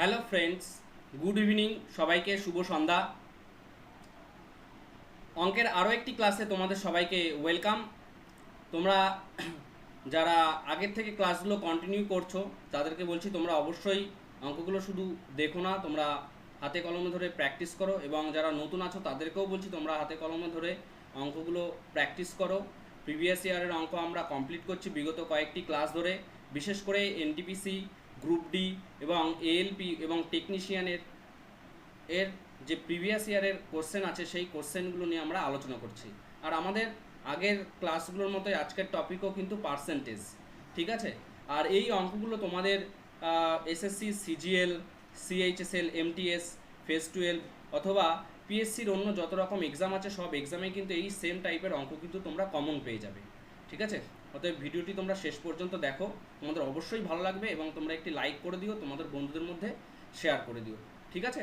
Hello friends, good evening, সবাইকে শুভ সন্ধ্যা। অঙ্কের আরও একটি ক্লাসে তোমাদের সবাইকে ওয়েলকাম। তোমরা যারা আগের থেকে ক্লাসগুলো কন্টিনিউ করছ, তাদেরকে বলছি তোমরা অবশ্যই অঙ্কগুলো শুধু দেখো না, তোমরা হাতে কলমে ধরে প্র্যাকটিস করো এবং যারা নতুন আছো, তাদেরকেও বলছি তোমরা হাতে কলমে ধরে অঙ্কগুলো প্র্যাকটিস করো। প্রিভিয়াস ইয়ারের অঙ্ক আমরা কমপ্লিট করছি বিগত কয়েকটি ক্লাস ধরে। বিশেষ করে এনটিপিসি গ্রুপ ডি এবং এএলপি এবং টেকনিশিয়ানের এর যে প্রিভিয়াস ইয়ারের কোশ্চেন আছে, সেই কোশ্চেনগুলো নিয়ে আমরা আলোচনা করছি। আর আমাদের আগের ক্লাসগুলোর মতোই আজকের টপিকও কিন্তু পার্সেন্টেজ, ঠিক আছে? আর এই অঙ্কগুলো তোমাদের SSC, CGL, CHSL, MTS phase twelve অথবা পিএসসির অন্য যত রকম এক্সাম আছে, সব এক্সামে কিন্তু এই সেম টাইপের অঙ্ক কিন্তু তোমরা কমন পেয়ে যাবে, ঠিক আছে? অতএব ভিডিওটি তোমরা শেষ পর্যন্ত দেখো। তোমাদের অবশ্যই ভালো লাগবে এবং তোমরা একটি লাইক করে দিও, তোমাদের বন্ধুদের মধ্যে শেয়ার করে দিও। ঠিক আছে?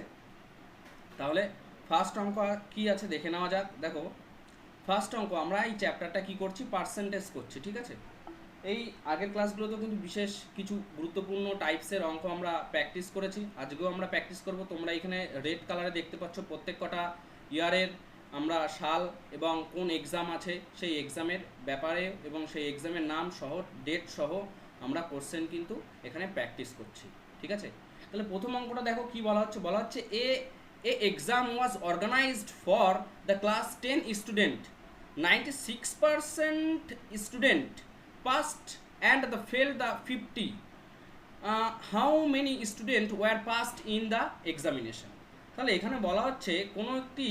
তাহলে ফার্স্ট অঙ্ক কি আছে দেখে নেওয়া যাক। দেখো ফার্স্ট অঙ্ক, আমরা এই চ্যাপ্টারটা কি করছি? পার্সেন্টেজ করছি, ঠিক আছে? এই আগের ক্লাসগুলোতেও কিন্তু বিশেষ কিছু গুরুত্বপূর্ণ টাইপসের অঙ্ক আমরা প্র্যাকটিস করেছি। আজকেও আমরা প্র্যাকটিস করব। তোমরা এখানে রেড কালারে দেখতে পাচ্ছ প্রত্যেক কটা ইয়ারের আমরা সাল এবং কোন এক্সাম আছে সেই এক্সামের ব্যাপারে এবং সেই এক্সামের নাম সহ ডেট সহ আমরা কোশ্চেন কিন্তু এখানে প্র্যাকটিস করছি, ঠিক আছে? তাহলে প্রথম অঙ্কটা দেখো কি বলা হচ্ছে? বলা হচ্ছে a a exam was organised for the class ten student ninety six percent student passed and the fail the fifty how many student were passed in the examination তাহলে এখানে বলা হচ্ছে কোনো একটি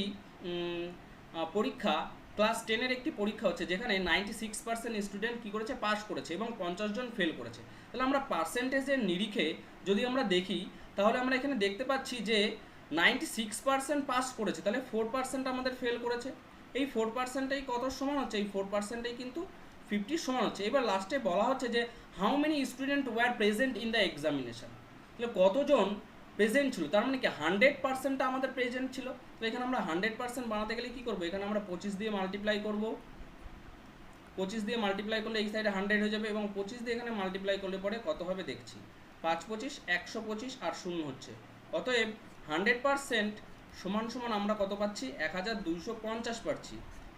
পরীক্ষা ক্লাস টেনের একটি পরীক্ষা হচ্ছে যেখানে নাইনটি সিক্স পার্সেন্ট স্টুডেন্ট কী করেছে? পাস করেছে এবং পঞ্চাশ জন ফেল করেছে। তাহলে আমরা পার্সেন্টেজের নিরিখে যদি আমরা দেখি, তাহলে আমরা এখানে দেখতে পাচ্ছি যে নাইনটি সিক্স পার্সেন্ট পাস করেছে, তাহলে ফোর পার্সেন্ট আমাদের ফেল করেছে। এই ফোর পার্সেন্টেই কত সমান হচ্ছে? এই ফোর পার্সেন্টেই কিন্তু ফিফটি সমান হচ্ছে। এবার লাস্টে বলা হচ্ছে যে how many student were present in the examination তাহলে কতজন প্রেজেন্ট ছিল, তার মানে কি হান্ড্রেড পার্সেন্টটা আমাদের প্রেজেন্ট ছিল। তো এখানে আমরা হান্ড্রেড পার্সেন্ট বানাতে গেলে কী করব? এখানে আমরা পঁচিশ দিয়ে মাল্টিপ্লাই করব। পঁচিশ দিয়ে মাল্টিপ্লাই করলে এই সাইডে হান্ড্রেড হয়ে যাবে এবং পঁচিশ দিয়ে এখানে মাল্টিপ্লাই করলে পরে কত হবে দেখছি। পাঁচ পঁচিশ, একশো পঁচিশ আর শূন্য হচ্ছে। অতএব হান্ড্রেড পার্সেন্ট সমান সমান আমরা কত পাচ্ছি? এক হাজার দুইশো পঞ্চাশ পাচ্ছি।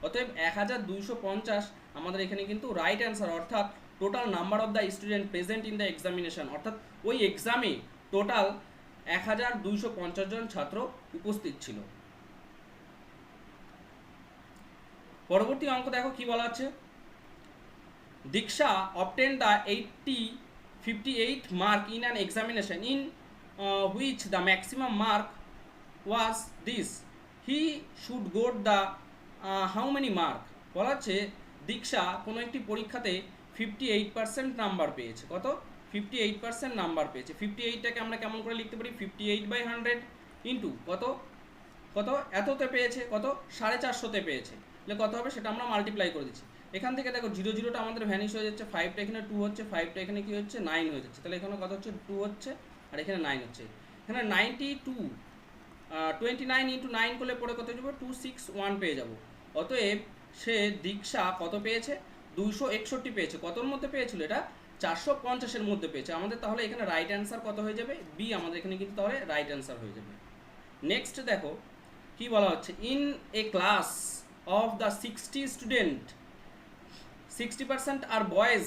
অতএব এক হাজার দুইশো পঞ্চাশ আমাদের এখানে কিন্তু রাইট অ্যান্সার অর্থাৎ total number of the student present in the examination অর্থাৎ ওই এক্সামে টোটাল এক হাজার দুইশো পঞ্চাশ জন ছাত্র উপস্থিত ছিল। পরবর্তী অঙ্ক দেখো কি বলা আছে? Diksha obtain the eighty fifty eight mark in an examination in which the maximum mark was this he should got the how many mark বলা হচ্ছে দীক্ষা কোনো একটি পরীক্ষাতে ফিফটি এইট পার্সেন্ট নাম্বার পেয়েছে। কত? ফিফটি এইট পার্সেন্ট নাম্বার পেয়েছে। Fifty এইটটাকে আমরা কেমন করে লিখতে পারি? Fifty eight by hundred into কত? কত? এততে পেয়েছে কত? সাড়ে চারশোতে পেয়েছে। তাহলে কত হবে? সেটা আমরা মাল্টিপ্লাই করে দিচ্ছি। এখান থেকে দেখো জিরো জিরোটা আমাদের ভ্যানিশ হয়ে যাচ্ছে ফাইভটা এখানে টু হচ্ছে ফাইভটা এখানে কি হচ্ছে? নাইন হয়ে যাচ্ছে। তাহলে এখানে কত হচ্ছে? টু হচ্ছে, আর এখানে নাইন হচ্ছে। এখানে ninety two twenty nine into nine করলে পরে কত যাব? টু সিক্স ওয়ান পেয়ে যাব। অতএব সে দীক্ষা কত পেয়েছে? দুইশো একষট্টি পেয়েছে। কতর মধ্যে পেয়েছিল এটা? চারশো পঞ্চাশের মধ্যে পেয়েছে। আমাদের তাহলে এখানে রাইট অ্যান্সার কত হয়ে যাবে? বি আমাদের এখানে কিন্তু তাহলে রাইট অ্যান্সার হয়ে যাবে। নেক্সট দেখো, কি বলা হচ্ছে? In a class of the sixty student sixty percent are boys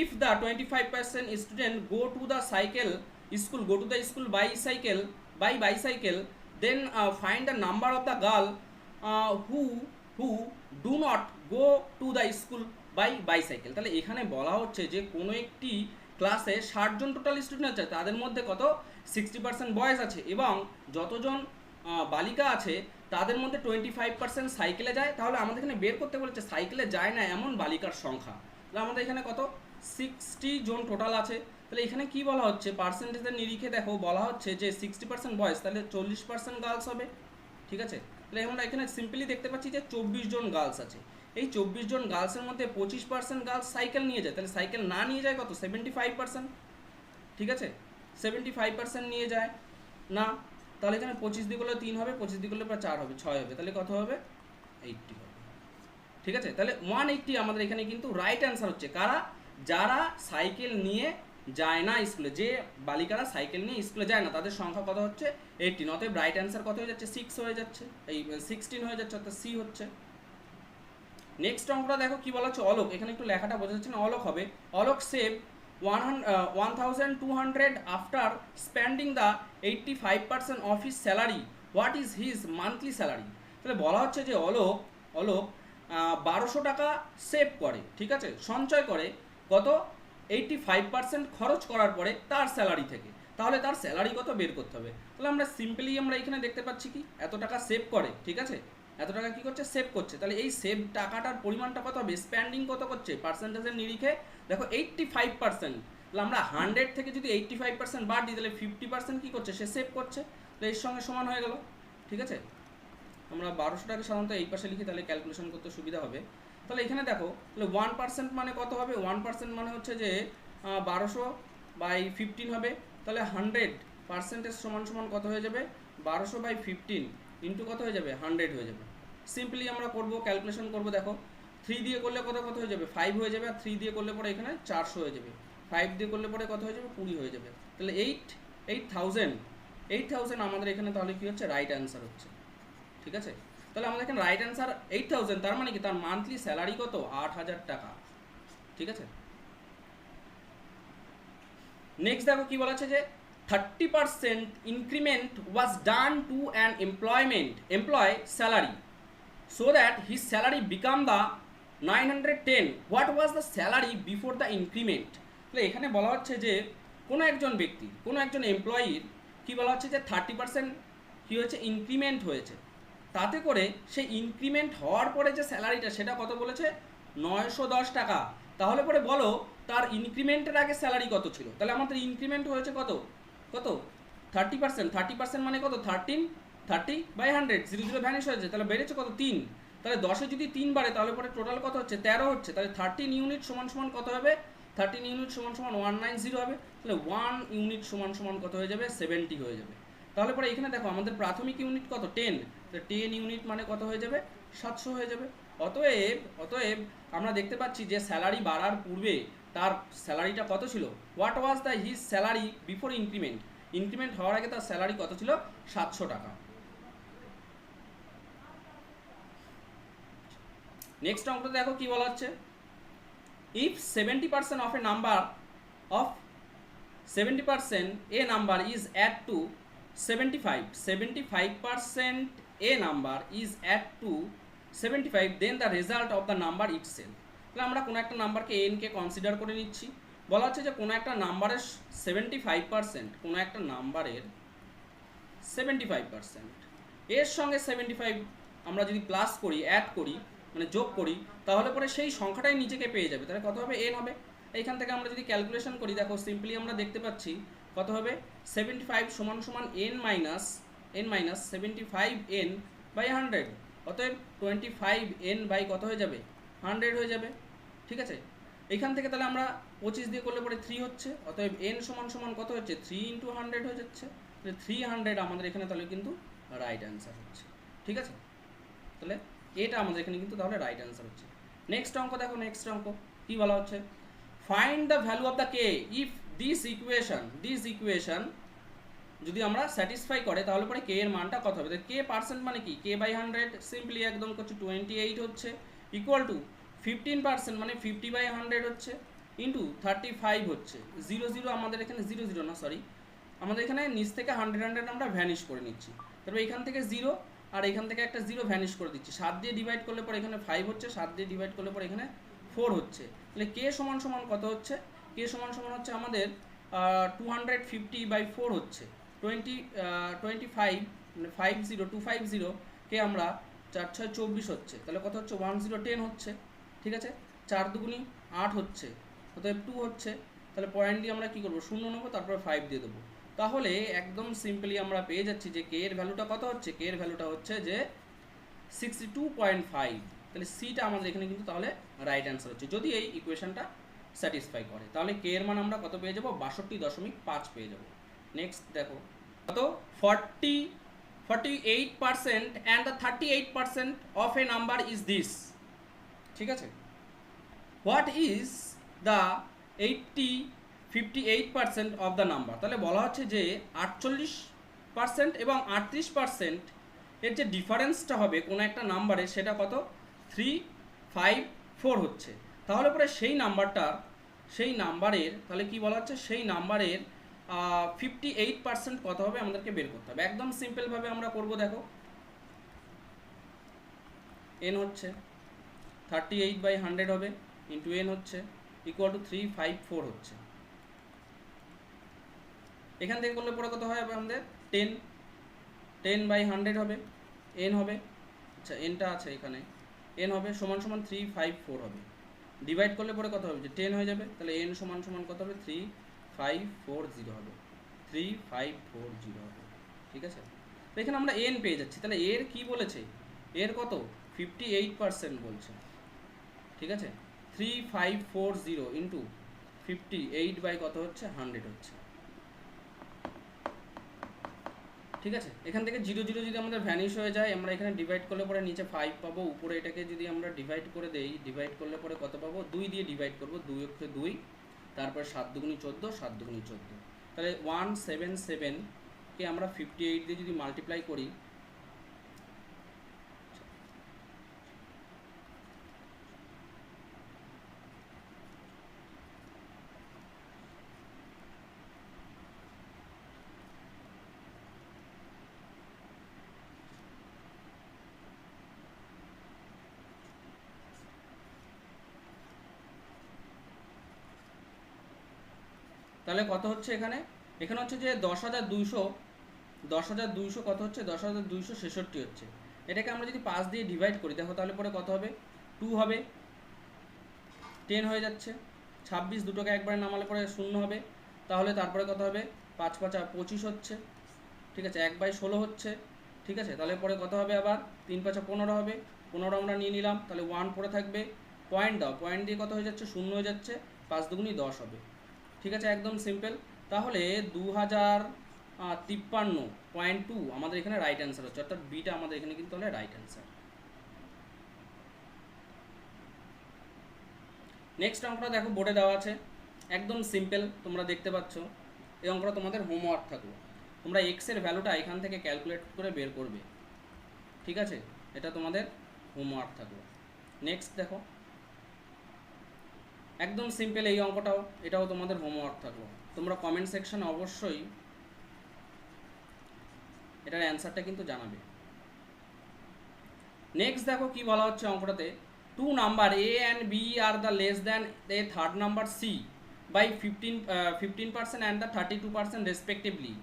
if the twenty five percent student go to the cycle school go to the school by cycle by bicycle then find the number of the girl who who do not go to the school by bicycle তাহলে এখানে বলা হচ্ছে যে কোনো একটি ক্লাসে ষাটজন total student আছে, তাদের মধ্যে কত? সিক্সটি পার্সেন্ট বয়েজ আছে এবং যতজন বালিকা আছে, তাদের মধ্যে টোয়েন্টি ফাইভ পার্সেন্ট সাইকেলে যায়। তাহলে আমাদের এখানে বের করতে বলেছে সাইকেলে যায় না এমন বালিকার সংখ্যা। তাহলে আমাদের এখানে কত? সিক্সটি জন টোটাল আছে। তাহলে এখানে কি বলা হচ্ছে? পার্সেন্টেজের নিরিখে দেখো, বলা হচ্ছে যে সিক্সটি পার্সেন্ট বয়েজ তাহলে চল্লিশ পার্সেন্ট গার্লস হবে। ঠিক আছে? তাহলে আমরা এখানে সিম্পলি দেখতে পাচ্ছি যে চব্বিশ জন গার্লস আছে। এই চব্বিশ জন গার্লসের মধ্যে পঁচিশ পার্সেন্ট গার্লস সাইকেল নিয়ে যায়, তাহলে সাইকেল না নিয়ে যায় কত? সেভেন্টি ফাইভ পার্সেন্ট ঠিক আছে? সেভেন্টি ফাইভ পার্সেন্ট নিয়ে যায়। না, তাহলে এখানে পঁচিশ করলে তিন হবে, পঁচিশ করলে প্রায় চার হবে, ছয় হবে, তাহলে কত হবে? এইটটি হবে। ঠিক আছে? তাহলে ওয়ান এইটটি আমাদের এখানে কিন্তু রাইট অ্যান্সার হচ্ছে। কারা? যারা সাইকেল নিয়ে যায় না স্কুলে যে বালিকারা সাইকেল নিয়ে স্কুলে যায় না, তাদের সংখ্যা কত হচ্ছে? এইটিন অতএব রাইট অ্যান্সার কত হয়ে যাচ্ছে? সিক্স হয়ে যাচ্ছে। এই সিক্সটিন হয়ে যাচ্ছে, অর্থাৎ সি হচ্ছে। নেক্সট অঙ্কটা দেখো কি বলা হচ্ছে? অলোক। এখানে একটু লেখাটা বোঝা যাচ্ছে না, অলোক হবে। Alok save one one thousand two hundred after spending the eighty five percent salary what is his monthly salary তাহলে বলা হচ্ছে যে অলোক অলোক বারোশো টাকা সেভ করে, ঠিক আছে? সঞ্চয় করে কত? এইটটি ফাইভ পার্সেন্ট খরচ করার পরে তার স্যালারি থেকে। তাহলে তার স্যালারি কত? বের করতে হবে। তাহলে আমরা সিম্পলি আমরা এখানে দেখতে পাচ্ছি কি? এত টাকা সেভ করে, ঠিক আছে? এত টাকা কি করছে? সেভ করছে। তাহলে এই সেভ টাকাটার পরিমাণটা কত হবে? স্প্যান্ডিং কত করছে? পার্সেন্টেজের নিরিখে? দেখো এইটটি ফাইভ পার্সেন্ট তাহলে আমরা হান্ড্রেড থেকে যদি এইটটি ফাইভ পার্সেন্ট বাদ দিই, তাহলে ফিফটি পার্সেন্ট কী করছে? সে সেভ করছে। তাহলে এর সঙ্গে সমান হয়ে গেল। ঠিক আছে? আমরা বারোশো টাকা সাধারণত এই পাশে লিখি তাহলে ক্যালকুলেশন করতে সুবিধা হবে। তাহলে এখানে দেখো, তাহলে ওয়ান পার্সেন্ট মানে কত হবে? ওয়ান পার্সেন্ট মানে হচ্ছে যে বারোশো বাই ফিফটিন হবে। তাহলে হান্ড্রেড পার্সেন্টেজ সমান সমান কত হয়ে যাবে? বারোশো বাই ফিফটিন ইন্টু কত হয়ে যাবে? হান্ড্রেড হয়ে যাবে। সিম্পলি আমরা করব ক্যালকুলেশন করব, দেখো থ্রি দিয়ে করলে কত কত হয়ে যাবে? ফাইভ হয়ে যাবে, আর থ্রি দিয়ে করলে পরে এখানে চারশো হয়ে যাবে। ফাইভ দিয়ে করলে পরে কত হয়ে যাবে? কুড়ি হয়ে যাবে। তাহলে eight eight thousand eight thousand আমাদের এখানে তাহলে কী হচ্ছে? রাইট অ্যান্সার হচ্ছে। ঠিক আছে? তাহলে আমাদের এখানে রাইট অ্যান্সার এইট থাউজেন্ড তার মানে কি? তার মান্থলি স্যালারি কত? আট হাজার টাকা। ঠিক আছে? নেক্সট দেখো কি বলা আছে যে thirty percent increment was done to an employment employ salary so that his salary become the nine hundred ten what was the salary before the increment তাহলে এখানে বলা হচ্ছে যে, কোনো একজন ব্যক্তি, কোনো একজন এমপ্লয়ির কি বলা হচ্ছে যে থার্টি পার্সেন্ট কী হয়েছে? ইনক্রিমেন্ট হয়েছে। তাতে করে সেই ইনক্রিমেন্ট হওয়ার পরে যে স্যালারিটা সেটা কত বলেছে? নয়শো দশ টাকা। তাহলে পরে বলো, তার ইনক্রিমেন্টের আগে স্যালারি কত ছিল? তাহলে আমাদের ইনক্রিমেন্ট হয়েছে কত? কত? থার্টি পার্সেন্ট থার্টি পার্সেন্ট মানে কত? Thirteen thirty by hundred zero zero vanish হয়েছে তাহলে বেড়েছে কত? তিন। তাহলে দশে যদি তিন বাড়ে, তাহলে পরে টোটাল কত হচ্ছে? তেরো হচ্ছে। তাহলে থার্টিন ইউনিট সমান সমান কত হবে? থার্টিন ইউনিট সমান সমান ওয়ান নাইন জিরো হবে। তাহলে ওয়ান ইউনিট সমান সমান কত হয়ে যাবে? সেভেন্টি হয়ে যাবে। তাহলে পরে এখানে দেখো, আমাদের প্রাথমিক ইউনিট কত? টেন টেন ইউনিট মানে কত হয়ে যাবে? সাতশো হয়ে যাবে। অতএব অতএব আমরা দেখতে পাচ্ছি যে স্যালারি বাড়ার পূর্বে তার স্যালারিটা কত ছিল? What was the his salary before increment increment হওয়ার আগে তার স্যালারি কত ছিল? সাতশো টাকা। নেক্সট অঙ্কটা দেখো কি বলা হচ্ছে। If seventy percent of a number of seventy percent a number is add to seventy five seventy five percent a number is add to seventy five then the result of the number it sell তাহলে আমরা কোনো একটা নাম্বারকে NK consider করে নিচ্ছি। বলা হচ্ছে যে কোনো একটা নাম্বারের সেভেন্টি ফাইভ পার্সেন্ট কোনো একটা নাম্বারের সেভেন্টি ফাইভ পার্সেন্ট এর সঙ্গে সেভেন্টি ফাইভ আমরা যদি প্লাস করি অ্যাড করি মানে যোগ করি, তাহলে পরে সেই সংখ্যাটাই নিজেকে পেয়ে যাবে। তাহলে কত হবে? এন হবে। এইখান থেকে আমরা যদি ক্যালকুলেশন করি, দেখো সিম্পলি আমরা দেখতে পাচ্ছি কত হবে? সেভেন্টি ফাইভ সমান সমান N minus N minus seventy five N by hundred অতএব টোয়েন্টি ফাইভ এন বাই কত হয়ে যাবে? হান্ড্রেড হয়ে যাবে, ঠিক আছে? এইখান থেকে তাহলে আমরা পঁচিশ দিয়ে করলে পরে থ্রি হচ্ছে, অতএব এন সমান সমান কত হচ্ছে? থ্রি ইন্টু হান্ড্রেড হয়ে যাচ্ছে, তাহলে থ্রি হান্ড্রেড আমাদের এখানে তাহলে কিন্তু রাইট অ্যান্সার হচ্ছে, ঠিক আছে? তাহলে এটা আমাদের এখানে কিন্তু তাহলে রাইট অ্যান্সার হচ্ছে। নেক্সট অঙ্ক দেখো নেক্সট অঙ্ক, কী বলা হচ্ছে? Find the value of the K if this equation this equation যদি আমরা স্যাটিসফাই করে, তাহলে পরে কে এর মানটা কত হবে? কে পার্সেন্ট মানে কি? কে বাই হান্ড্রেড সিম্পলি একদম করছে টোয়েন্টি এইট হচ্ছে ইকুয়াল টু ফিফটিন পার্সেন্ট মানে ফিফটি বাই হান্ড্রেড হচ্ছে ইন্টু থার্টি ফাইভ হচ্ছে। জিরো জিরো আমাদের এখানে জিরো জিরো না সরি আমাদের এখানে নিচ থেকে হান্ড্রেড হান্ড্রেড আমরা ভ্যানিশ করে নিচ্ছি। তারপর এখান থেকে জিরো আর এখান থেকে একটা জিরো ভ্যানিশ করে দিচ্ছি। সাত দিয়ে ডিভাইড করলে পরে এখানে ফাইভ হচ্ছে, সাত দিয়ে ডিভাইড করলে পরে এখানে ফোর হচ্ছে। তাহলে কে সমান সমান কত হচ্ছে? কে সমান সমান হচ্ছে আমাদের two hundred fifty by four হচ্ছে। টোয়েন্টি টোয়েন্টি ফাইভ মানে five zero two five zero কে আমরা চার ছয় চব্বিশ হচ্ছে। তাহলে কত হচ্ছে? ওয়ান জিরো টেন হচ্ছে। ঠিক আছে? চার দুগুনি আট হচ্ছে। অতএব টু হচ্ছে। তাহলে পয়েন্ট দিয়ে আমরা কী করব? শূন্য নেব, তারপরে ফাইভ দিয়ে দেবো। তাহলে একদম সিম্পলি আমরা পেয়ে যাচ্ছি যে কে এর ভ্যালুটা কত হচ্ছে? কে এর ভ্যালুটা হচ্ছে যে সিক্সটি টু পয়েন্ট ফাইভ তাহলে সিটা আমাদের এখানে কিন্তু তাহলে রাইট অ্যান্সার হচ্ছে। যদি এই ইকুয়েশনটা স্যাটিসফাই করে, তাহলে কে এর মান আমরা কত পেয়ে যাব? বাষট্টি দশমিক পাঁচ পেয়ে যাব। নেক্সট দেখো। কত? Forty forty eight percent and the thirty eight percent of a number is this ঠিক আছে? What is the eighty fifty eight percent of the number তাহলে বলা হচ্ছে যে আটচল্লিশ পার্সেন্ট এবং আটত্রিশ পার্সেন্ট এর যে ডিফারেন্সটা হবে কোনো একটা নাম্বারে সেটা কত? থ্রি ফাইভ ফোর হচ্ছে। তাহলে পরে সেই নাম্বারটার সেই নাম্বারের তাহলে কি বলা হচ্ছে? সেই নাম্বারের ফিফটি এইট পার্সেন্ট কত হবে আমাদেরকে বের করতে হবে। একদম সিম্পলভাবে আমরা করব, দেখো। এন হচ্ছে থার্টি এইট বাই হান্ড্রেড হবে ইন্টু এন হচ্ছে equal to three five four হচ্ছে। এখান থেকে করলে পরে কত হয়? আমাদের টেন টেন বাই হান্ড্রেড হবে এন হবে আচ্ছা এনটা আছে এখানে এন হবে সমান সমান থ্রি ফাইভ ফোর হবে। ডিভাইড করলে পরে কত হবে? যে টেন হয়ে যাবে, তাহলে এন সমান সমান কত হবে? থ্রি ফাইভ ফোর জিরো হবে। থ্রি ফাইভ ফোর জিরো হবে। ঠিক আছে? তো এখানে আমরা এন পেয়ে যাচ্ছি। তাহলে এর কি বলেছে? এর কত? ফিফটি এইট পার্সেন্ট বলছে। ঠিক আছে? Three five four zero into fifty eight by কত হচ্ছে? হান্ড্রেড হচ্ছে। ঠিক আছে? এখান থেকে জিরো জিরো যদি আমাদের ভ্যানিশ হয়ে যায়, আমরা এখানে ডিভাইড করলে পরে নিচে ফাইভ পাবো। উপরে এটাকে যদি আমরা ডিভাইড করে দেই ডিভাইড করলে পরে কত পাবো? দুই দিয়ে ডিভাইড করব। দুই হচ্ছে দুই তারপরে সাত দুগুনি চোদ্দ, সাত দুগুনি চোদ্দ। তাহলে ওয়ান সেভেন সেভেনকে আমরা ফিফটি এইট দিয়ে যদি মাল্টিপ্লাই করি তাহলে কত হচ্ছে এখানে? এখানে হচ্ছে যে দশ হাজার দুইশো, দশ হাজার দুইশো কত হচ্ছে? দশ হাজার দুইশো ছেষট্টি হচ্ছে। এটাকে আমরা যদি পাঁচ দিয়ে ডিভাইড করি, দেখো তাহলে পরে কত হবে? টু হবে। টেন হয়ে যাচ্ছে। ছাব্বিশ দুটোকে একবারে নামালে পরে শূন্য হবে। তাহলে তারপরে কত হবে? পাঁচ পাঁচা পঁচিশ হচ্ছে। ঠিক আছে, এক বাই ষোলো হচ্ছে। ঠিক আছে, তাহলে পরে কত হবে আবার? তিন পাঁচা পনেরো হবে। পনেরো আমরা নিয়ে নিলাম, তাহলে ওয়ান পরে থাকবে। পয়েন্ট দাও পয়েন্ট দিয়ে কত হয়ে যাচ্ছে? শূন্য হয়ে যাচ্ছে। পাঁচ দুগুনি দশ হবে। ঠিক আছে, একদম সিম্পল তাহলে দু হাজার তিপ্পান্ন পয়েন্ট টু আমাদের এখানে রাইট অ্যান্সার হচ্ছে, অর্থাৎ বিটা আমাদের এখানে কিন্তু হলে রাইট অ্যান্সার নেক্সট অঙ্কটা দেখো বোর্ডে দেওয়া আছে। একদম সিম্পল তোমরা দেখতে পাচ্ছ। এই অঙ্কটা তোমাদের হোমওয়ার্ক থাকল। তোমরা এক্সের ভ্যালুটা এখান থেকে ক্যালকুলেট করে বের করবে। ঠিক আছে, এটা তোমাদের হোমওয়ার্ক থাকল। নেক্সট দেখো। একদম সিম্পল এই অঙ্কটাও, এটাও তোমাদের হোমওয়ার্ক থাকল। তোমরা কমেন্ট সেকশনে অবশ্যই এটার অ্যান্সারটা কিন্তু জানাবে। নেক্সট দেখো কি বলা হচ্ছে অঙ্কটাতে। Two number A and B are the less than a third number C by fifteen fifteen percent and the thirty two percent respectively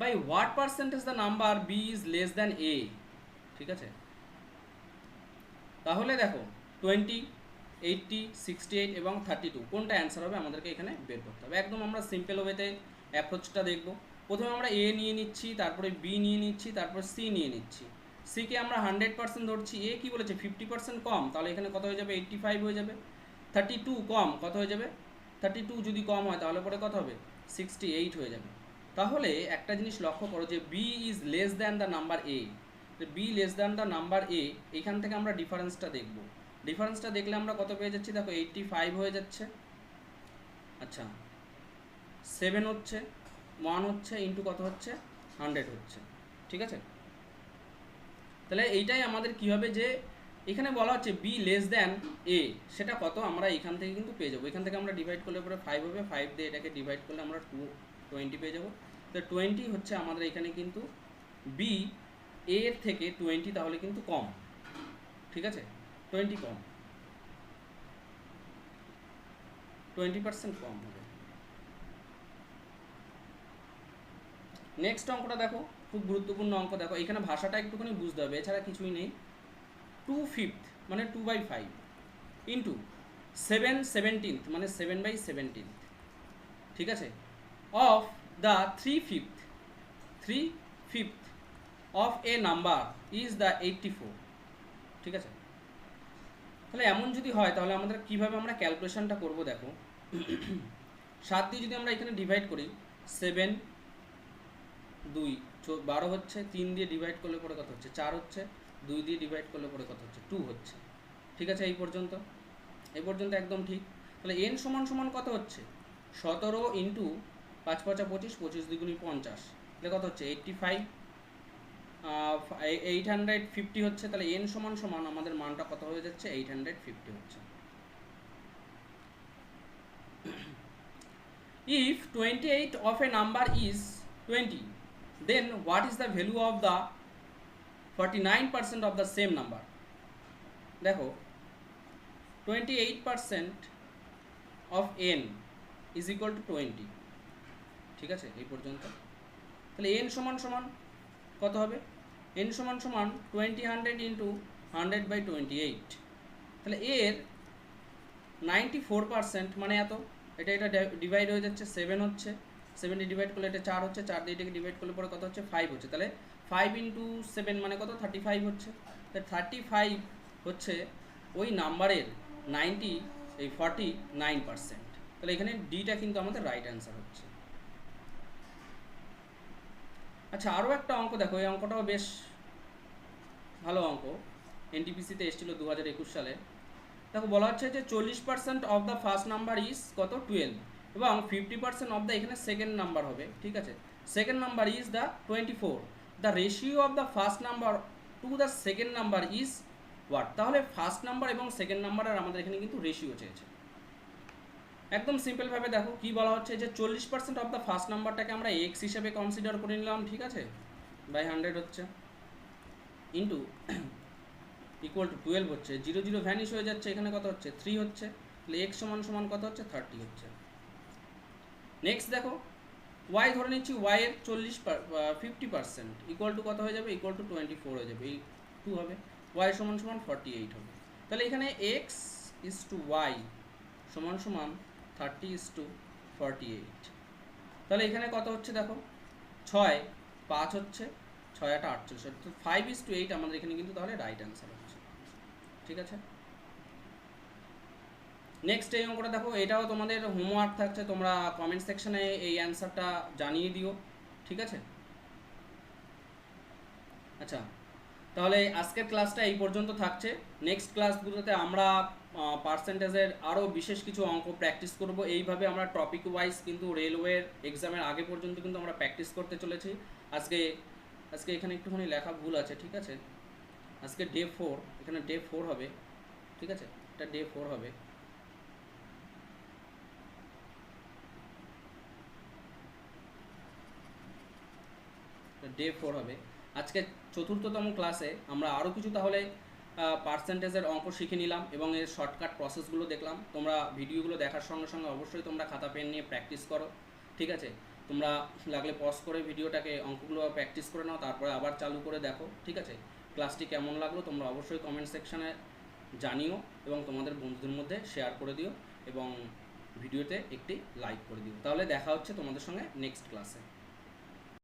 by what percentage the number B is less than A ঠিক আছে? তাহলে দেখো twenty eighty sixty eight এবং thirty two কোনটা answer হবে আমাদেরকে এখানে বের করতে হবে। একদম আমরা সিম্পল ওয়েতে অ্যাপ্রোচটা দেখব। প্রথমে আমরা এ নিয়ে নিচ্ছি, তারপরে বি নিয়ে নিচ্ছি, তারপর সি নিয়ে নিচ্ছি। সিকে আমরা হান্ড্রেড পার্সেন্ট ধরছি। এ কি বলেছে? ফিফটি পার্সেন্ট কম। তাহলে এখানে কত হয়ে যাবে? এইট্টি ফাইভ হয়ে যাবে। থার্টি টু কম। কত হয়ে যাবে? থার্টি টু যদি কম হয়, তাহলে পরে কত হবে? সিক্সটি এইট হয়ে যাবে। তাহলে একটা জিনিস লক্ষ্য করো যে B is less than the number A B less than the number A এখান থেকে আমরা ডিফারেন্সটা দেখব। ডিফারেন্সটা দেখলে আমরা কত পেয়ে যাচ্ছি? দেখো এইটটি ফাইভ হয়ে যাচ্ছে। আচ্ছা সেভেন হচ্ছে ওয়ান হচ্ছে ইন্টু কত হচ্ছে? হান্ড্রেড হচ্ছে। ঠিক আছে? তাহলে এইটাই আমাদের কী হবে যে, এখানে বলা হচ্ছে বি লেস দ্যান এ সেটা কত? আমরা এখান থেকে কিন্তু পেয়ে যাব। এখান থেকে আমরা ডিভাইড করলে পরে ফাইভ হবে। ফাইভ দিয়ে এটাকে ডিভাইড করলে আমরা টু টোয়েন্টি পেয়ে যাব। তো টোয়েন্টি হচ্ছে আমাদের এখানে কিন্তু বি এর থেকে টোয়েন্টি তাহলে কিন্তু কম। ঠিক আছে? টোয়েন্টি কম। টোয়েন্টি পার্সেন্ট কম হবে। নেক্সট অঙ্কটা দেখো, খুব গুরুত্বপূর্ণ অঙ্ক দেখো। এখানে ভাষাটা একটুখানি বুঝতে হবে, এছাড়া কিছুই নেই। টু ফিফথ মানে two by five into seven seventeenth মানে সেভেন বাই সেভেন্টিন্থ ঠিক আছে? Of the three fifth three fifth of a number is the eighty four ঠিক আছে? তাহলে এমন যদি হয়, তাহলে আমাদের কীভাবে আমরা ক্যালকুলেশনটা করব দেখো? সাত দিয়ে যদি আমরা এখানে ডিভাইড করি সেভেন দুই বারো হচ্ছে, তিন দিয়ে ডিভাইড করলে পরে কত হচ্ছে? চার হচ্ছে, দুই দিয়ে ডিভাইড করলে পরে কত হচ্ছে? টু হচ্ছে। ঠিক আছে এই পর্যন্ত? এই পর্যন্ত একদম ঠিক? তাহলে এন সমান সমান কত হচ্ছে? সতেরো ইন্টু পাঁচ পাঁচা পঁচিশ পঁচিশ দ্বিগুণী পঞ্চাশ। তাহলে কত হচ্ছে? Eighty five eight hundred fifty হচ্ছে, তাহলে এন সমান সমান আমাদের মানটা কত হয়ে যাচ্ছে? এইট হান্ড্রেড ফিফটি হচ্ছে। If 28 of a number is 20 then what is the value of the 49% of the same number? দেখো 28% of n is equal to 20 ঠিক আছে? এই পর্যন্ত। তাহলে n সমান সমান কত হবে? N সমান সমান 20 100 into hundred by twenty eight তাহলে এর নাইনটি ফোর পার্সেন্ট মানে এত? এটা এটা ডিভাইড হয়ে যাচ্ছে সেভেন হচ্ছে। সেভেনটি ডিভাইড করলে এটা চার হচ্ছে, চার দিয়ে এটাকে ডিভাইড করলে পরে কত হচ্ছে? ফাইভ হচ্ছে। তাহলে ফাইভ ইন্টু সেভেন মানে কত? থার্টি ফাইভ হচ্ছে। তাহলে থার্টি ফাইভ হচ্ছে ওই নাম্বারের নাইনটি এই ফর্টি নাইন পার্সেন্ট তাহলে এখানে ডিটা কিন্তু আমাদের রাইট অ্যান্সার হচ্ছে। আচ্ছা আরও একটা অঙ্ক দেখো, এই অঙ্কটাও বেশ ভালো অঙ্ক। এনটিপিসিতে এসেছিল দু হাজার একুশ সালে। দেখো, বলা হচ্ছে যে চল্লিশ percent of the first number is কত? টুয়েলভ এবং ফিফটি পার্সেন্ট অফ দ্য এখানে সেকেন্ড নাম্বার হবে, ঠিক আছে? Second number is the twenty four the ratio of the first number to the second number is what তাহলে first number এবং second নাম্বারের আমাদের এখানে কিন্তু রেশিও চেয়েছে। একদম সিম্পলভাবে দেখো কি বলা হচ্ছে যে চল্লিশ পার্সেন্ট অফ দ্য ফার্স্ট নাম্বারটাকে আমরা এক্স হিসেবে কনসিডার করে নিলাম, ঠিক আছে? বাই হান্ড্রেড হচ্ছে। ইন্টু ইকুয়াল টু টুয়েলভ হচ্ছে। জিরো জিরো ভ্যানিশ হয়ে যাচ্ছে, এখানে কত হচ্ছে? থ্রি হচ্ছে। তাহলে এক্স সমান সমান কত হচ্ছে? থার্টি হচ্ছে। নেক্সট দেখো ওয়াই ধরে নিচ্ছি ওয়াই এর চল্লিশ ফিফটি পার্সেন্ট ইকুয়াল টু কত হয়ে যাবে? ইকুয়াল টু টোয়েন্টি ফোর হয়ে যাবে। এই টু হবে। ওয়াই সমান সমান ফর্টি এইট হবে। তাহলে এখানে এক্স ইস টু ওয়াই সমান সমান thirty is two forty eight তাহলে এখানে কত হচ্ছে দেখো? ছয়, পাঁচ হচ্ছে, ছয় আটা আটচল্লিশ। তো ফাইভ ইস টু এইট আমাদের এখানে কিন্তু তাহলে রাইট অ্যান্সার হচ্ছে। ঠিক আছে? নেক্সট এই অঙ্কটা দেখো, এটাও তোমাদের হোমওয়ার্ক থাকছে, তোমরা কমেন্ট সেকশনে এই অ্যান্সারটা জানিয়ে দিও। ঠিক আছে? আচ্ছা তাহলে আজকের ক্লাসটা এই পর্যন্ত থাকছে। নেক্সট ক্লাসগুলোতে আমরা পার্সেন্টেজের আরও বিশেষ কিছু অঙ্ক প্র্যাকটিস করব। এইভাবে আমরা টপিক ওয়াইজ কিন্তু রেলওয়ের এক্সামের আগে পর্যন্ত কিন্তু আমরা প্র্যাকটিস করতে চলেছি। আজকে আজকে এখানে একটুখানি লেখা ভুল আছে, ঠিক আছে? আজকে ডে ফোর এখানে ডে ফোর হবে, ঠিক আছে? এটা ডে ফোর হবে। ডে ফোর হবে। আজকে চতুর্থতম ক্লাসে আমরা আরও কিছু তাহলে পার্সেন্টেজের অঙ্ক শিখে নিলাম এবং এর শর্টকাট প্রসেসগুলো দেখলাম। তোমরা ভিডিওগুলো দেখার সঙ্গে সঙ্গে অবশ্যই তোমরা খাতা পেন নিয়ে প্র্যাকটিস করো, ঠিক আছে? তোমরা লাগলে পজ করে ভিডিওটাকে অঙ্কগুলো প্র্যাকটিস করে নাও, তারপরে আবার চালু করে দেখো, ঠিক আছে? ক্লাসটি কেমন লাগল তোমরা অবশ্যই কমেন্ট সেকশানে জানিও এবং তোমাদের বন্ধুদের মধ্যে শেয়ার করে দিও এবং ভিডিওতে একটি লাইক করে দিও। তাহলে দেখা হচ্ছে তোমাদের সঙ্গে নেক্সট ক্লাসে